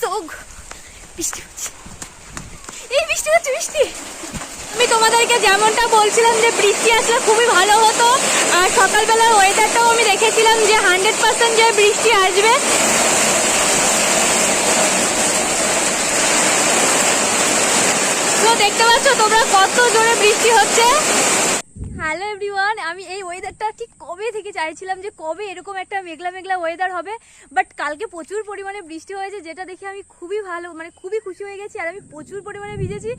So বৃষ্টি হচ্ছে এই বৃষ্টি হচ্ছে, বৃষ্টি। আমি তোমাদেরকে যেমনটা বলছিলাম যে বৃষ্টি আসলে খুবই ভালো হতো, আর সকালবেলার ওয়েদারটাও আমি দেখেছিলাম যে হান্ড্রেড পার্সেন্ট যে বৃষ্টি আসবে। তো দেখতে পাচ্ছ তোমরা কত জোরে বৃষ্টি হচ্ছে। হ্যালো এভরিওয়ান আমি এই ওয়েদারটা ঠিক কবে থেকে চাইছিলাম যে কবে এরকম একটা মেঘলা মেঘলা ওয়েদার হবে? বাট কালকে প্রচুর পরিমাণে বৃষ্টি হয়েছে, যেটা দেখে আমি খুবই ভালো মানে খুবই খুশি হয়ে গেছি। আর আমি প্রচুর পরিমাণে ভিজেছি।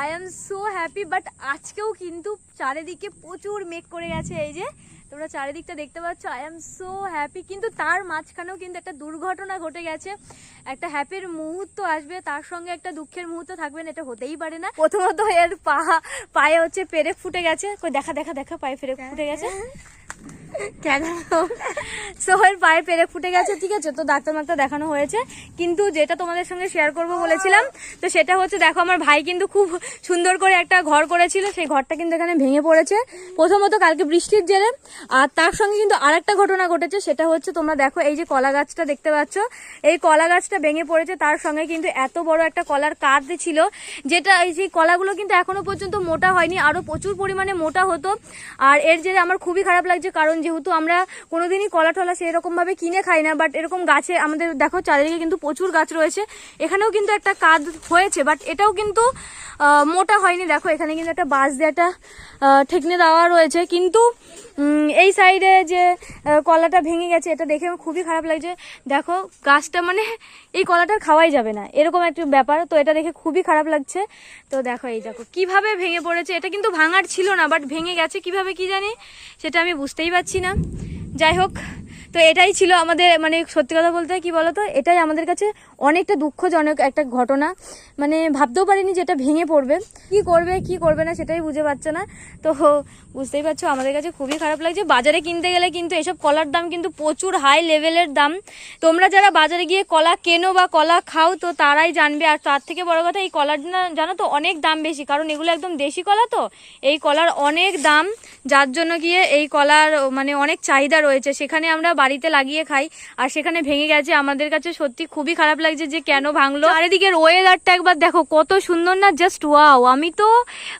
I am so happy but আজকেও কিন্তু চারিদিকে প্রচুর মেঘ করে গেছে, এই যে তোমরা চারিদিকটা দেখতে পাচ্ছ? আই এম সো হ্যাপি কিন্তু তার মাঝখানেও কিন্তু একটা দুর্ঘটনা ঘটে গেছে। একটা হ্যাপির মুহূর্ত আসবে তার সঙ্গে একটা দুঃখের মুহূর্ত থাকবে না এটা হতেই পারে না। প্রথমত এর পা পায়ে হচ্ছে পেরে ফুটে গেছে। দেখা দেখা দেখা পায়ে ফেরে ফুটে গেছে। কেন? পায়ে পেরেক ফুটে গেছে, ঠিক আছে? তো দেখানো হয়েছে। কিন্তু যেটা তোমাদের সঙ্গে শেয়ার করব বলেছিলাম, তো সেটা হচ্ছে, দেখো, আমার ভাই কিন্তু খুব সুন্দর করে একটা ঘর করেছিল। সেই ঘরটা কিন্তু এখানে ভেঙে পড়েছে। প্রথমত কালকে বৃষ্টির জেরে, আর তার সঙ্গে কিন্তু আরেকটা ঘটনা ঘটেছে, সেটা হচ্ছে, তোমরা দেখো, এই যে কলা গাছটা দেখতে পাচ্ছ, এই কলা গাছটা ভেঙে পড়েছে। তার সঙ্গে কিন্তু এত বড় একটা কলার কাঁধ ছিল, যেটা এই যে কলাগুলো কিন্তু এখনও পর্যন্ত মোটা হয়নি, আরও প্রচুর পরিমাণে মোটা হতো। আর এর জেরে আমার খুবই খারাপ লাগছে, কারণ যেহেতু আমরা কোনোদিনই কলা টলা সেরকম ভাবে কিনে খাই না বাট এরকম গাছে আমাদের দেখো চারিদিকে কিন্তু প্রচুর গাছ রয়েছে। এখানেও কিন্তু একটা কাঁধ হয়েছে বাট এটাও কিন্তু মোটা হয়নি। দেখো, এখানে কিন্তু একটা বাঁশ দিয়ে একটা ঠেকনে দেওয়া রয়েছে। কিন্তু এই সাইডে যে কলাটা ভেঙে গেছে, এটা দেখে আমার খুবই খারাপ লাগছে। দেখো, গাছটা মানে এই কলাটা খাওয়াই যাবে না, এরকম একটা ব্যাপার। তো এটা দেখে খুবই খারাপ লাগছে। তো দেখো, এই দেখো, কীভাবে ভেঙে পড়েছে, এটা কিন্তু ভাঙার ছিল না বাট ভেঙে গেছে কীভাবে কি জানি, সেটা আমি বুঝতেই পারছি না। যাই হোক, তো এটাই ছিল আমাদের মানে সত্যি কথা বলতে কি বলতো, এটাই আমাদের কাছে অনেকটা দুঃখজনক একটা ঘটনা। মানে ভাবতেও পারিনি যে এটা ভেঙে পড়বে। কি করবে কি করবে না সেটাই বুঝে পাচ্ছে না। তো বুঝতেই পারছ, আমাদের কাছে খুবই খারাপ লাগছে। বাজারে কিনতে গেলে কিন্তু এসব কলার দাম কিন্তু প্রচুর হাই লেভেলের দাম। তোমরা যারা বাজারে গিয়ে কলা কেনো বা কলা খাও, তো তারাই জানবে। আর তার থেকে বড় কথা, এই কলার জানো তো, অনেক দাম বেশি। কারণ এগুলো একদম দেশি কলা তো, এই কলার অনেক দাম। যার জন্য গিয়ে এই কলার মানে অনেক চাহিদা রয়েছে। সেখানে আমরা বাড়িতে লাগিয়ে খাই, আর সেখানে ভেঙে গেছে। আমাদের কাছে সত্যি খুবই খারাপ লাগছে যে কেন ভাঙলো। চারিদিকের ওয়েদারটা একবার দেখো, কত সুন্দর না জাস্ট ওয়াও আমি তো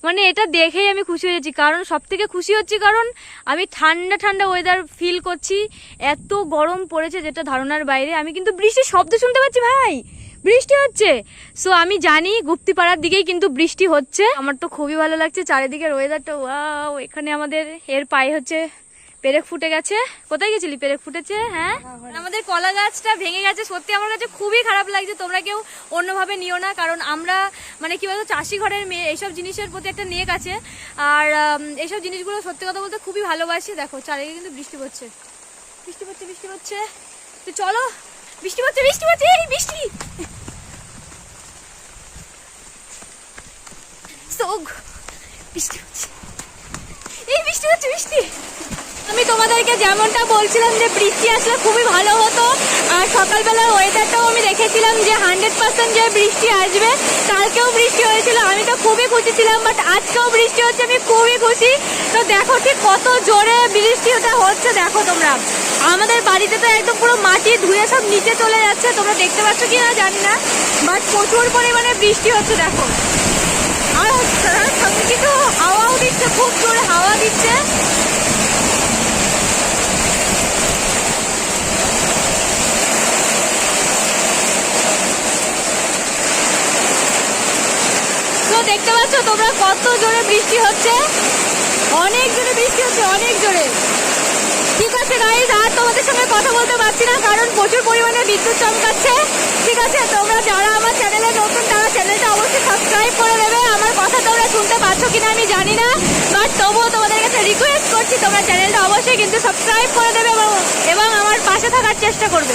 মানে এটা দেখেই আমি খুশি হয়েছি কারণ সব থেকে খুশি হচ্ছি কারণ আমি ঠান্ডা ঠান্ডা ওয়েদার ফিল করছি। এত গরম পড়েছে যেটা ধারণার বাইরে। আমি কিন্তু বৃষ্টির শব্দ শুনতে পাচ্ছি, ভাই! বৃষ্টি হচ্ছে। সো আমি জানি গুপ্তিপাড়ার দিকেই কিন্তু বৃষ্টি হচ্ছে। আমার তো খুবই ভালো লাগছে চারিদিকের ওয়েদারটা ওয়াও এখানে আমাদের এর পায়ে হচ্ছে পেরেক ফুটে গেছে। কোথায় গেছিলি? পেরেক ফুটেছে? হ্যাঁ? আমাদের কলা গাছটা ভেঙে গেছে। সত্যি আমার কাছে খুবই খারাপ লাগছে। তোমরা কেউ অন্যভাবে নিও না কারণ আমরা মানে কি বলতো চাষি ঘরের মেয়ে এইসব জিনিসের প্রতি একটা নেক আছে। আর এইসব জিনিসগুলো সত্যি কথা বলতে খুবই ভালোবাসি। দেখো চারিদিকে কিন্তু বৃষ্টি পড়ছে। বৃষ্টি পড়ছে বৃষ্টি পড়ছে। তো চলো বৃষ্টি পড়ছে বৃষ্টি পড়ছে এই বৃষ্টি বৃষ্টি হচ্ছে এই বৃষ্টি হচ্ছে বৃষ্টি আমি তোমাদেরকে যেমনটা বলছিলাম যে বৃষ্টি আসলে খুবই ভালো হতো, আর সকালবেলার ওয়েদারটাও আমি দেখেছিলাম যে হান্ড্রেড পার্সেন্ট যে বৃষ্টি আসবে, কালকেও বৃষ্টি হয়েছিল, আমি তো খুবই ছিলাম বাট আজকেও বৃষ্টি হচ্ছে, আমি খুবই খুশি। তো দেখো ঠিক কত জোরে বৃষ্টিটা হচ্ছে, দেখো তোমরা। আমাদের বাড়িতে তো একদম পুরো মাটি ধুয়ে সব নিচে চলে যাচ্ছে, তোমরা দেখতে পাচ্ছ কি না জানি না বাট প্রচুর পরিমাণে বৃষ্টি হচ্ছে, দেখো। আর কিন্তু হাওয়াও দিচ্ছে, খুব জোরে হাওয়া দিচ্ছে তো দেখতে পাচ্ছ তোমরা কত জোরে বৃষ্টি হচ্ছে? অনেক জোরে বৃষ্টি হচ্ছে, অনেক জোরে। ঠিক আছে গাইজ আর তোমাদের সঙ্গে কথা বলতে পারছি না, কারণ প্রচুর পরিমাণে বিদ্যুৎ চমকাচ্ছে। ঠিক আছে, তোমরা যারা আমার চ্যানেলে নতুন, তারা চ্যানেলটা অবশ্যই সাবস্ক্রাইব করে দেবে। আমার কথা তোমরা শুনতে পাচ্ছ কিনা আমি জানি না বাট তবুও তোমাদের কাছে রিকোয়েস্ট করছি, তোমরা চ্যানেলটা অবশ্যই কিন্তু সাবস্ক্রাইব করে দেবে এবং আমার পাশে থাকার চেষ্টা করবে।